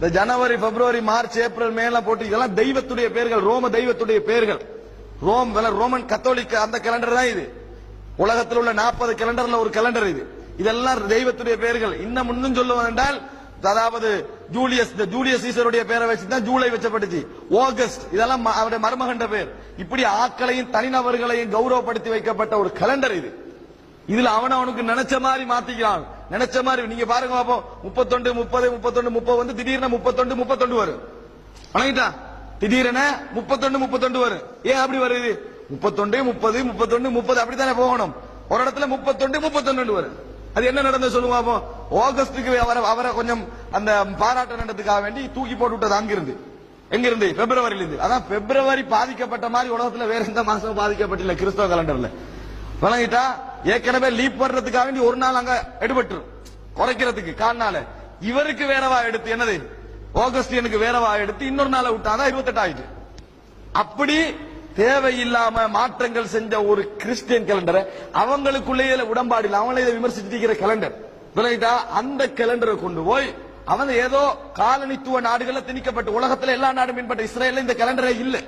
இந்த ஜனவரி பிப்ரவரி March April மேல போட்டு இதெல்லாம் தெய்வத்துடைய பேர்கள் ரோம தெய்வத்துடைய பேர்கள். ரோம் ரோமன் கத்தோலிக்க அந்த கேலண்டர் தான் இது. உலகத்தில் உள்ள நாற்பது கேலண்டர்ல ஒரு கேலண்டர் இது. இதெல்லாம் தெய்வத்துடைய பேர்கள். இன்னும் இன்னும் சொல்லுவது என்றால் அதாவது ஜூலியஸ் இந்த ஜூலியஸ் சீசருடைய பேரை வச்சு தான் ஜூலை வச்சப்பட்டுச்சு. ஆகஸ்ட் இதெல்லாம் ம- அவருடைய மருமகண்ட பேர். இப்படி ஆட்களையும் தனிநபர்களையும் கௌரவப்படுத்தி வைக்கப்பட்ட ஒரு கலண்டர் இது. இதுல அவன் அவனுக்கு நினைச்ச மாதிரி மாத்திக்கிறான். நினைச்ச மாதிரி நீங்க பாருங்க பாப்போம் முப்பத்தொண்டு முப்பது முப்பத்தொண்டு முப்பது வந்து திடீர்னு முப்பத்தொண்டு முப்பத்தொண்டு வரும். வணங்கிட்டா? திடீரென முப்பத்தொண்டு முப்பத்தொண்டு வரும். ஏன் அப்படி வருது? முப்பத்தொண்டு முப்பது முப்பத்தொண்டு முப்பது அப்படித்தானே போகணும். ஒரு இடத்துல முப்பத்தொண்டு முப்பத்தொண்டு வரும். அது என்ன நடந்து சொல்லுங்க பாப்போம் ஆகஸ்டுக்கு அவரை அவரை கொஞ்சம் அந்த பாராட்ட நடத்துக்காக வேண்டி தூக்கி போட்டு விட்டது அங்கிருந்து. எங்கிருந்து? பிப்ரவரியில இருந்து அதான் பிப்ரவரி பாதிக்கப்பட்ட மாதிரி உலகத்துல வேற எந்த மாசமும் பாதிக்கப்பட்டில்ல. கிறிஸ்தவ கலண்டர்ல வழங்கிட்டா ஏற்கனவே லீப் வர்றதுக்காக வேண்டி ஒரு நாள் அங்க எடுபட்டு குறைக்கிறதுக்கு காரணால இவருக்கு வேறவா எடுத்து என்னது? ஆகஸ்டியனுக்கு வேறவா எடுத்து இன்னொரு நாளை விட்டாதான் இருபத்தெட்டு ஆயிட்டு அப்படி தேவையில்லாம மாற்றங்கள் செஞ்ச ஒரு கிறிஸ்டியன் கேலண்டரை அவங்களுக்குள்ளேயே உடன்பாடு இல்லை. அவங்களே இதை விமர்சிச்சிருக்கிற கேலண்டர் விளங்கிட்டா அந்த கேலண்டரை கொண்டு போய் அவன் ஏதோ காலனித்துவ நாடுகள்ல திணிக்கப்பட்டு உலகத்துல எல்லா நாடும் பின்பற்ற இஸ்ரேல இந்த கேலண்டரே இல்லை.